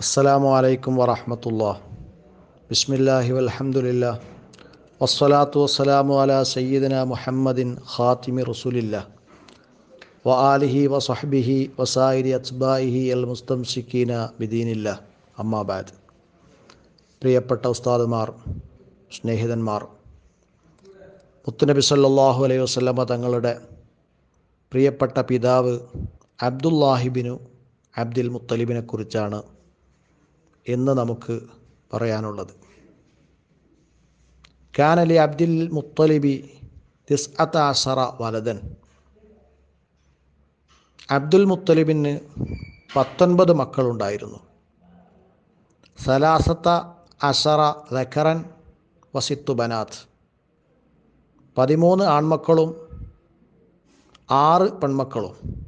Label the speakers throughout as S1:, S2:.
S1: അസ്സലാമു അലൈക്കും വറഹമത്തുള്ള ബിസ്മില്ലാഹി വലഹമുല്ല വസ്സലാത്തു വസ്സലാമു അല സയ്യിദന മുഹമ്മദിൻ ഖാത്തിമി റസൂലില്ല വ ആലിഹി വസഹബിഹി സഹ്ബിഹി വസായിരി അസ്ബായിഹി അൽ മുസ്തംസിക്കീന ബിദീനില്ല അമ്മാബാദ് പ്രിയപ്പെട്ട ഉസ്താദുമാർ സ്നേഹിതന്മാർ മുത്തുനബി സല്ലാഹു അലൈഹി വസ്ലമ തങ്ങളുടെ പ്രിയപ്പെട്ട പിതാവ് അബ്ദുല്ലാഹിബിനു അബ്ദുൽ മുത്തലിബിനെ ഇന്ന് നമുക്ക് പറയാനുള്ളത്. കാനലി അബ്ദുൽ മുത്തലിബി തിസ്അത്ത അസറ വലതൻ അബ്ദുൽ മുത്തലിബിന് പത്തൊൻപത് മക്കളുണ്ടായിരുന്നു. സലാസത്ത അസറ ദഖറൻ വസിത്തു ബനാത്ത്. പതിമൂന്ന് ആൺമക്കളും ആറ് പെൺമക്കളും.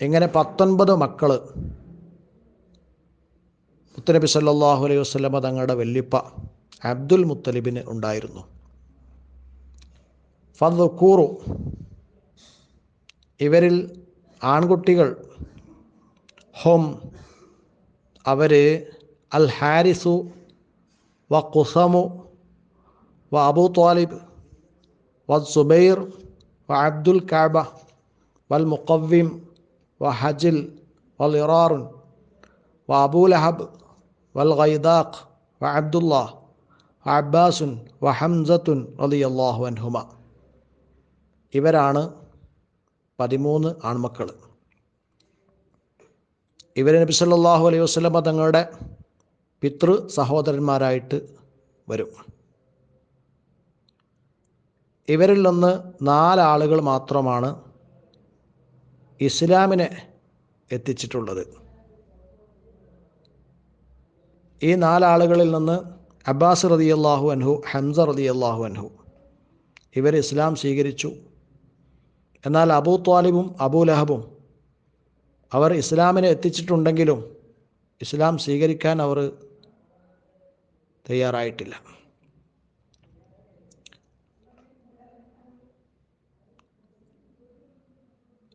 S1: ഇങ്ങനെ പത്തൊൻപത് മക്കൾ മുത്തനബി സല്ലാഹു അലൈഹി വസ്ലമ തങ്ങളുടെ വല്യപ്പ അബ്ദുൽ മുത്തലിബിന് ഉണ്ടായിരുന്നു. ഫൂറു ഇവരിൽ ആൺകുട്ടികൾ ഹോം അവർ അൽ ഹാരിസു വ കുസമു വ അബു ത്വാലിബ് വ സുബൈർ വ അബ്ദുൽ കാബ വൽ മുക്കവ്വിം വ ഹജിൽ വൽ ഇറാറുൻ വ അബൂ ലഹബ് വൽ ഗൈദാഖ് വ അബ്ബാസുൻ വ ഹംസത്തുൻ റളിയല്ലാഹു അൻഹുമ ഇവരാണ് പതിമൂന്ന് ആൺമക്കൾ ഇവർ നബി സല്ലാഹു അലൈഹി വസ്ലമ തങ്ങളുടെ പിതൃ സഹോദരന്മാരായിട്ട് വരും. ഇവരിൽ നിന്ന് നാലാളുകൾ മാത്രമാണ് ഇസ്ലാമിനെ എത്തിച്ചിട്ടുള്ളത്. ഈ നാലാളുകളിൽ നിന്ന് അബ്ബാസ് റതി അള്ളാഹു അൻഹു ഹംസ റതി അള്ളാഹു അൻഹു ഇവർ ഇസ്ലാം സ്വീകരിച്ചു. എന്നാൽ അബൂ ത്വാലിബും അബൂ ലഹബും അവർ ഇസ്ലാമിനെ എത്തിച്ചിട്ടുണ്ടെങ്കിലും ഇസ്ലാം സ്വീകരിക്കാൻ അവർ തയ്യാറായിട്ടില്ല.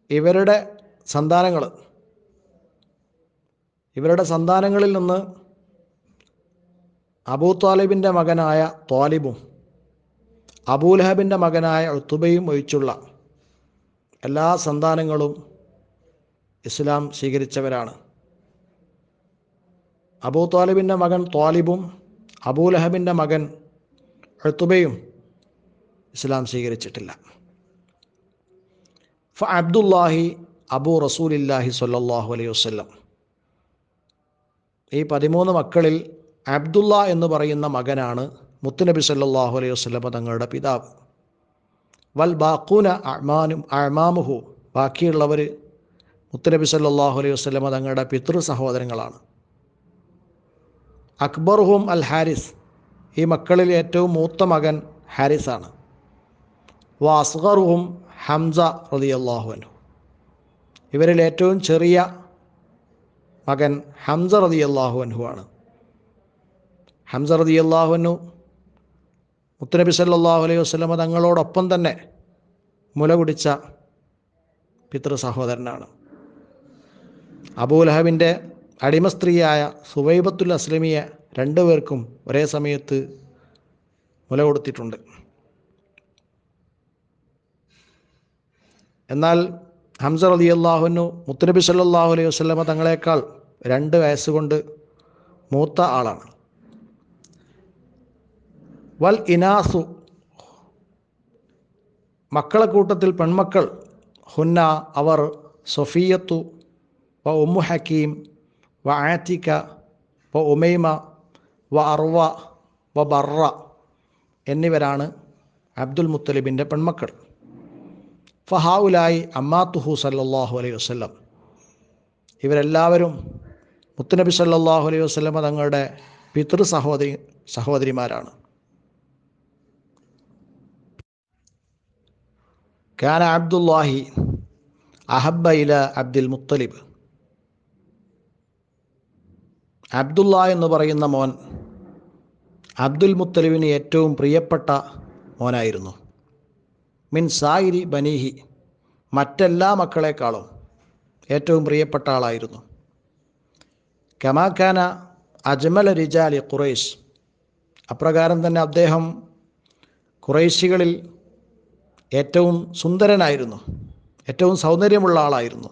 S1: ഇവരുടെ സന്താനങ്ങൾ ഇവരുടെ സന്താനങ്ങളിൽ നിന്ന് അബൂ താലിബിന്റെ മകനായ ത്വാലിബും അബൂലഹബിന്റെ മകനായ ഉത്തുബയും ഒഴിച്ചുള്ള എല്ലാ സന്താനങ്ങളും ഇസ്ലാം സ്വീകരിച്ചവരാണ്. അബൂ താലിബിന്റെ മകൻ ത്വാലിബും അബൂലഹബിന്റെ മകൻ എഴുത്തുബയും ഇസ്ലാം സ്വീകരിച്ചിട്ടില്ല. ഫ അബ്ദുല്ലാഹി അബൂ റസൂലില്ലാഹി സല്ലാഹു അലൈഹി വസ്ലം ഈ പതിമൂന്ന് മക്കളിൽ അബ്ദുള്ള എന്ന് പറയുന്ന മകനാണ് മുത്തുനബി സല്ലാഹു അലൈഹി വസ്ലമ തങ്ങളുടെ പിതാവ്. വൽ ബാക്കൂന അമാനും അമാമുഹു ബാക്കിയുള്ളവർ മുത്തുനബി സല്ലാഹു അലൈഹി വസ്ലമ തങ്ങളുടെ പിതൃ സഹോദരങ്ങളാണ്. അക്ബർഹും അൽ ഹാരിസ്. ഈ മക്കളിൽ ഏറ്റവും മൂത്ത മകൻ ഹാരിസാണ്. വ അസ്ഗറുഹും ഹംസ റതി അള്ളാഹുനു ഇവരിൽ ഏറ്റവും ചെറിയ മകൻ ഹംസ റതി അള്ളാഹുഅൻഹു ആണ്. ഹംസ റതി അള്ളാഹുനു മുത്തനബി സല്ലാഹു അലൈഹി വസ്ലമ തങ്ങളോടൊപ്പം തന്നെ മുല കുടിച്ച പിതൃ സഹോദരനാണ്. അബൂലഹബിന്റെ അടിമ സ്ത്രീയായ സുവൈബത്തുൽ അസ്ലമിയെ രണ്ടുപേർക്കും ഒരേ സമയത്ത് മുല കൊടുത്തിട്ടുണ്ട്. എന്നാൽ ഹംസ അലി അള്ളാഹുനു മുത്തനബി സല്ലാഹു അലൈഹി വസ്ലമ തങ്ങളെക്കാൾ രണ്ട് വയസ്സുകൊണ്ട് മൂത്ത ആളാണ്. വൽ ഇനാസു. മക്കളെ കൂട്ടത്തിൽ പെൺമക്കൾ. ഹുന്ന അവർ സൊഫിയത്തു വ ഉമ്മു ഹക്കീം വ ആറ്റിക്ക വ ഉമൈമ വ അർവ വ ബറ എന്നിവരാണ് അബ്ദുൽ മുത്തലിബിന്റെ പെൺമക്കൾ. ഫഹാവുലായി അമ്മാത്തുഹു സല്ലാഹു അലൈഹി വസ്ലം ഇവരെല്ലാവരും മുത്തുനബി സല്ലാഹു അലൈഹി വസ്ലമ തങ്ങളുടെ പിതൃ സഹോദരി സഹോദരിമാരാണ്. കാന അബ്ദുല്ലാഹി അഹബ്ബ ഇല അബ്ദുൽ മുത്തലിബ് അബ്ദുല്ല എന്ന് പറയുന്ന മോൻ അബ്ദുൽ മുത്തലിബിന് ഏറ്റവും പ്രിയപ്പെട്ട മോനായിരുന്നു. മിൻ സായിരി ബനീഹി മറ്റെല്ലാ മക്കളെക്കാളും ഏറ്റവും പ്രിയപ്പെട്ട ആളായിരുന്നു. കമാക്കാന അജ്മൽ റിജാലി ഖുറൈഷ് അപ്രകാരം തന്നെ അദ്ദേഹം ഖുറൈശികളിൽ ഏറ്റവും സുന്ദരനായിരുന്നു. ഏറ്റവും സൗന്ദര്യമുള്ള ആളായിരുന്നു.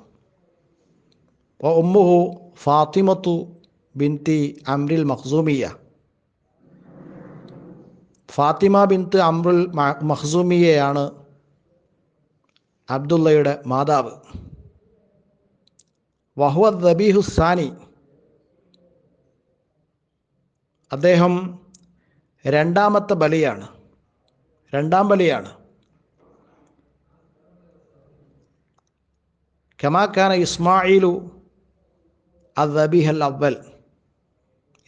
S1: ഒമ്മുഹു ഫാത്തിമത്തു ബിൻതി അമ്രിൽ മഖ്സൂമിയ. ഫാത്തിമ ബിൻത്ത് അമ്രുൽ മഖ്സൂമിയയാണ് അബ്ദുള്ളയുടെ മാതാവ്. വഹുവ ദബീഹു സാനി. അദ്ദേഹം രണ്ടാമത്തെ ബലിയാണ്. രണ്ടാം ബലിയാണ്. കമാക്കാന ഇസ്മായിലു അദ്ബിഹൽ അവൽ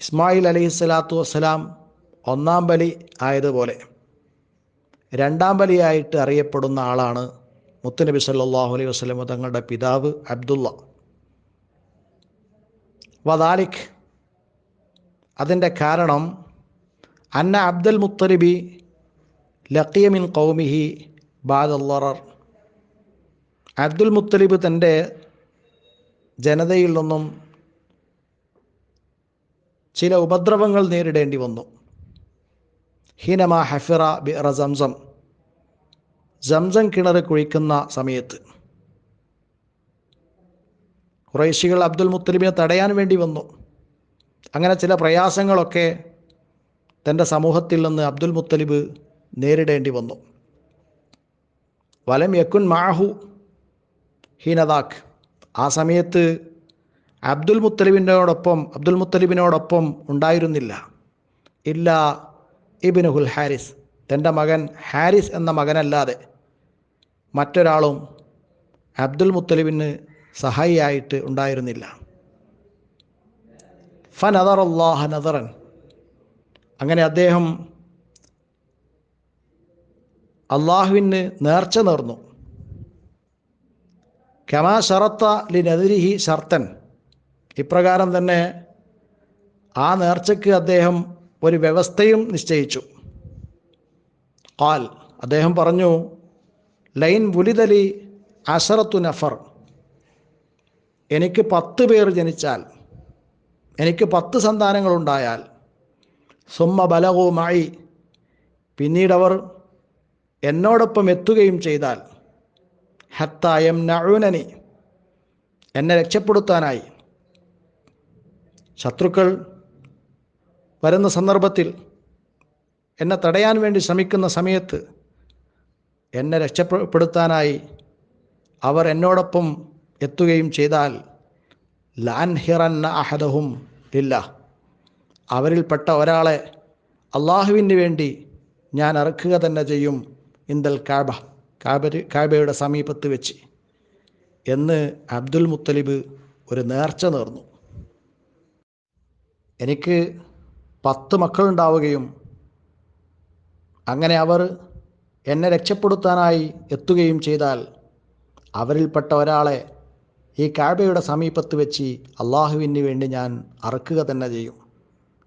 S1: ഇസ്മായിൽ അലൈഹി സ്വലാത്തു വസ്സലാം ഒന്നാം ബലി ആയതുപോലെ രണ്ടാം ബലിയായിട്ട് അറിയപ്പെടുന്ന ആളാണ് മുത്തുനബി സല്ലാഹു അലൈഹി വസ്ലം തങ്ങളുടെ പിതാവ് അബ്ദുള്ള. വദാലിഖ് അതിന്റെ കാരണം അന്ന അബ്ദുൽ മുത്തലിബി ലക്കിയമിൻ കൗമിഹി ബാദല്ലറർ അബ്ദുൽ മുത്തലിബ് തന്റെ ജനതയിൽ നിന്നും ചില ഉപദ്രവങ്ങൾ നേരിടേണ്ടി വന്നു. ഹീനമ ഹഫിറ ബിറ സംസം സംസം കിണർ കുഴിക്കുന്ന സമയത്ത് കുറേശികൾ അബ്ദുൽ മുത്തലിബിനെ തടയാൻ വേണ്ടി വന്നു. അങ്ങനെ ചില പ്രയാസങ്ങളൊക്കെ തന്റെ സമൂഹത്തിൽ നിന്ന് അബ്ദുൽ മുത്തലിബ് നേരിടേണ്ടി വന്നു. വലം യക്കുൻ മാഹു ഹീനദാഖ് ആ സമയത്ത് അബ്ദുൽ മുത്തലിബിനോടൊപ്പം അബ്ദുൽ മുത്തലിബിനോടൊപ്പം ഉണ്ടായിരുന്നില്ല. ഇല്ല ഇബിനുഹുൽ ഹാരിസ്. തന്റെ മകൻ ഹാരിസ് എന്ന മകനല്ലാതെ മറ്റൊരാളും അബ്ദുൽ മുത്തലിബിന് സഹായിയായിട്ട് ഉണ്ടായിരുന്നില്ല. ഫനദർ അള്ളാഹ നദറൻ. അങ്ങനെ അദ്ദേഹം അള്ളാഹുവിന് നേർച്ച നേർന്നു. കമാ ഷറത്ത ലി നദിരിഹി ഷർത്തൻ ഇപ്രകാരം തന്നെ ആ നേർച്ചയ്ക്ക് അദ്ദേഹം ഒരു വ്യവസ്ഥയും നിശ്ചയിച്ചു. കാൽ അദ്ദേഹം പറഞ്ഞു ലൈൻ ബുലിതലി അഷറത്തു നഫർ. എനിക്ക് പത്ത് പേർ ജനിച്ചാൽ എനിക്ക് പത്ത് സന്താനങ്ങളുണ്ടായാൽ സുമ്മ ബലവുമായി പിന്നീടവർ എന്നോടൊപ്പം എത്തുകയും ചെയ്താൽ ഹത്തായം നഴുനനി എന്നെ രക്ഷപ്പെടുത്താനായി. ശത്രുക്കൾ വരുന്ന സന്ദർഭത്തിൽ എന്നെ തടയാൻ വേണ്ടി ശ്രമിക്കുന്ന സമയത്ത് എന്നെ രക്ഷപ്പെടുത്താനായി അവർ എന്നോടൊപ്പം എത്തുകയും ചെയ്താൽ ലാൻഹിറന്ന അഹദഹും ഇല്ല അവരിൽപ്പെട്ട ഒരാളെ അള്ളാഹുവിന് വേണ്ടി ഞാൻ അറക്കുക തന്നെ ചെയ്യും. ഇന്ദൽ കാബ. കാബ കാബയുടെ സമീപത്ത് വെച്ച് എന്ന് അബ്ദുൽ മുത്തലിബ് ഒരു നേർച്ച നേർന്നു. എനിക്ക് പത്ത് മക്കളുണ്ടാവുകയും അങ്ങനെ അവർ എന്നെ രക്ഷപ്പെടുത്താനായി എത്തുകയും ചെയ്താൽ അവരിൽപ്പെട്ട ഒരാളെ ഈ കാബയുടെ സമീപത്ത് വെച്ച് അള്ളാഹുവിന് വേണ്ടി ഞാൻ അറക്കുക തന്നെ ചെയ്യും.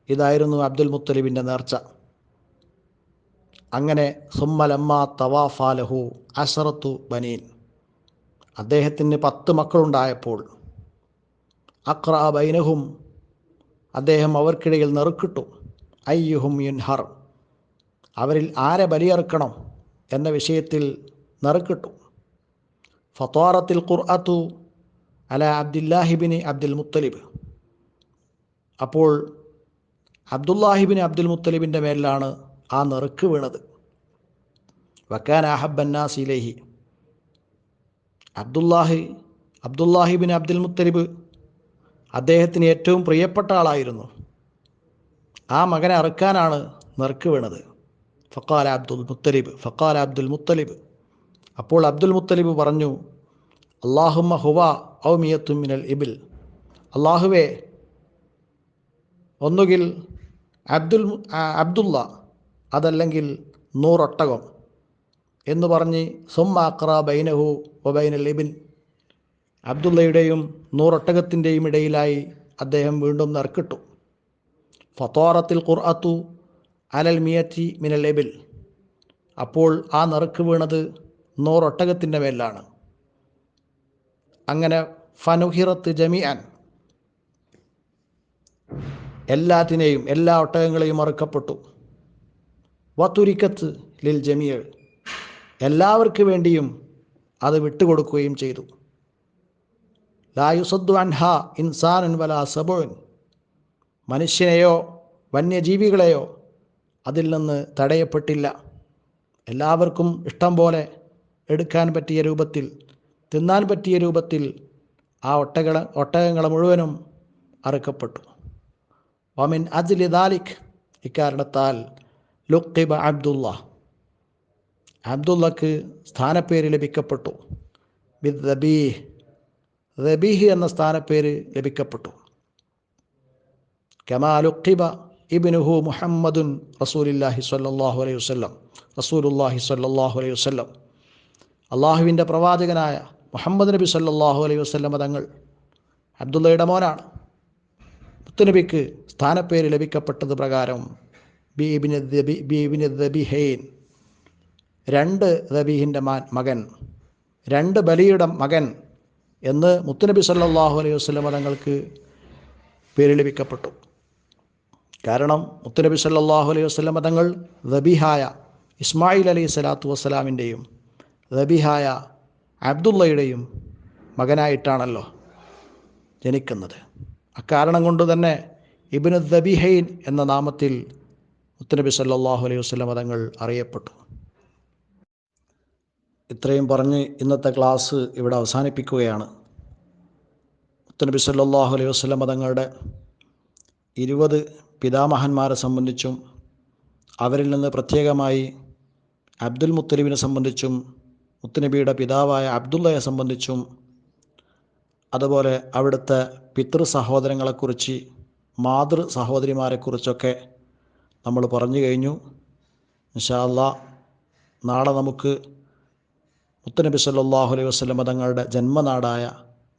S1: ഇതായിരുന്നു അബ്ദുൽ മുത്തലിബിന്റെ നേർച്ച. അങ്ങനെ സുമ്മലമ്മ തവാഫാലഹു അഷറത്തു ബനീൻ. അദ്ദേഹത്തിന് പത്ത് മക്കളുണ്ടായപ്പോൾ അക്ര ബൈനഹും അദ്ദേഹം അവർക്കിടയിൽ നെറുക്കിട്ടു. അയ്യുഹും യുൻഹർ. അവരിൽ ആരെ ബലിയറുക്കണം എന്ന വിഷയത്തിൽ നെറുക്കിട്ടു. ഫത്വാറത്തിൽ ഖുർഅത്തു അല അബ്ദുല്ലാഹിബിന് അബ്ദുൽ മുത്തലിബ്. അപ്പോൾ അബ്ദുല്ലാഹിബിന് അബ്ദുൽ മുത്തലിബിന്റെ മേലിലാണ് ആ നെറുക്ക് വീണത്. വക്കാൻ അഹബന്നാസിലേഹി അബ്ദുല്ലാഹി അബ്ദുല്ലാഹിബിൻ അബ്ദുൽ മുത്തലിബ് അദ്ദേഹത്തിന് ഏറ്റവും പ്രിയപ്പെട്ട ആളായിരുന്നു. ആ മകനെ അറുക്കാനാണ് നെറുക്ക് വീണത്. ഫക്കാൽ അബ്ദുൽ മുത്തലിബ് ഫക്കാൽ അബ്ദുൽ മുത്തലിബ്. അപ്പോൾ അബ്ദുൽ മുത്തലിബ് പറഞ്ഞു അള്ളാഹുമ്മ ഹുവ ഔമിയത്തു മിനൽ ഇബിൽ. അള്ളാഹുവേ ഒന്നുകിൽ അബ്ദുൽ അബ്ദുള്ള അതല്ലെങ്കിൽ നൂറൊട്ടകം എന്ന് പറഞ്ഞ് സുമ്മ അക്ര ബൈനഹു ഒബൈനൽ ഇബിൻ. അബ്ദുള്ളയുടെയും നൂറൊട്ടകത്തിന്റെയും ഇടയിലായി അദ്ദേഹം വീണ്ടും നറുക്കിട്ടു. ഫത്തോറത്തിൽ ഖുർഅത്തു അലൽ മിയറ്റി മിനൽ എബിൽ അപ്പോൾ ആ നറുക്ക് വീണത് നൂറൊട്ടകത്തിന്റെ മേലാണ്. അങ്ങനെ ഫനുഹിറത്ത് ജമിയാൻ എല്ലാത്തിനെയും എല്ലാ ഒട്ടകങ്ങളെയും അറുക്കപ്പെട്ടു. വത്തുരിക്കത്ത് ലിൽ ജമിയൾ എല്ലാവർക്കും വേണ്ടിയും അത് വിട്ടുകൊടുക്കുകയും ചെയ്തു. ലായുസദ്ദു അൻഹ ഇൻസാനുൻ വല സബോൻ മനുഷ്യനെയോ വന്യജീവികളെയോ അതിൽ നിന്ന് തടയപ്പെട്ടില്ല. എല്ലാവർക്കും ഇഷ്ടം പോലെ എടുക്കാൻ പറ്റിയ രൂപത്തിൽ തിന്നാൻ പറ്റിയ രൂപത്തിൽ ആ ഒട്ടക ഒട്ടകങ്ങളെ മുഴുവനും അറുക്കപ്പെട്ടു. വമിൻ അജ്ലി ദാലിഖ് ഇക്കാരണത്താൽ ലുക്കിബ അബ്ദുള്ള അബ്ദുള്ളക്ക് സ്ഥാനപ്പേര് ലഭിക്കപ്പെട്ടു. വിത്ത് റബീഹ് റബീഹ് എന്ന സ്ഥാനപ്പേര് ലഭിക്കപ്പെട്ടു. കമാലുക്കിബ ഇബിനുഹു മുഹമ്മദുൻ റസൂലില്ലാഹി സ്വല്ലല്ലാഹു അലൈഹി വസല്ലം. റസൂലുല്ലാഹി സ്വല്ലല്ലാഹു അലൈഹി വസല്ലം. അള്ളാഹുവിന്റെ പ്രവാചകനായ മുഹമ്മദ് നബി സല്ലാഹു അലൈഹി വസ്ലം തങ്ങൾ അബ്ദുള്ളയുടെ മോനാണ്. മുത്തുനബിക്ക് സ്ഥാനപ്പേര് ലഭിക്കപ്പെട്ടത് പ്രകാരം ബീബിന് ദബി ബീബിന് ദബിഹൈൻ രണ്ട് ദബീഹിന്റെ മകൻ. രണ്ട് ബലിയുടെ മകൻ എന്ന് മുത്തുനബി സല്ലാഹു അലൈഹി വസ്ലം തങ്ങൾക്ക് പേര് ലഭിക്കപ്പെട്ടു കാരണം മുത്തുനബി സല്ലാഹു അലൈഹി വസ്ലം തങ്ങൾ ദബിഹായ ഇസ്മായിൽ അലൈഹി സ്വലാത്തു വസ്സലാമിന്റെയും ദബിഹായ അബ്ദുള്ളയുടെയും മകനായിട്ടാണല്ലോ ജനിക്കുന്നത്. അക്കാരണം കൊണ്ട് തന്നെ ഇബിന് ദബിഹൈൻ എന്ന നാമത്തിൽ മുത്തുനബി സല്ലാഹു അലൈഹി വസ്ലം തങ്ങൾ അറിയപ്പെട്ടു. ഇത്രയും പറഞ്ഞ് ഇന്നത്തെ ക്ലാസ് ഇവിടെ അവസാനിപ്പിക്കുകയാണ്. മുത്തനബി സല്ലാഹു അലൈഹി വസ്ലം മതങ്ങളുടെ ഇരുപത് പിതാമഹന്മാരെ സംബന്ധിച്ചും അവരിൽ നിന്ന് പ്രത്യേകമായി അബ്ദുൽ മുത്തലിബിനെ സംബന്ധിച്ചും മുത്തുനബിയുടെ പിതാവായ അബ്ദുള്ളയെ സംബന്ധിച്ചും അതുപോലെ അവിടുത്തെ പിതൃ സഹോദരങ്ങളെക്കുറിച്ച് മാതൃ സഹോദരിമാരെക്കുറിച്ചൊക്കെ നമ്മൾ പറഞ്ഞു കഴിഞ്ഞു. ഇൻഷാല്ല നാളെ നമുക്ക് മുത്തനബി സല്ലല്ലാഹു അലൈഹി വസ്ലം തങ്ങളുടെ ജന്മനാടായ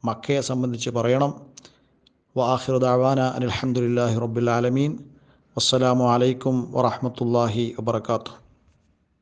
S1: മക്കയെ സംബന്ധിച്ച് പറയണം. വാഹിർ ദാവാന അനിൽഹമുല്ലാഹി റബ്ബുൽ ആലമീൻ. വസ്സലാമു അലൈക്കും വറഹമത്തല്ലാഹി വബർക്കാത്തു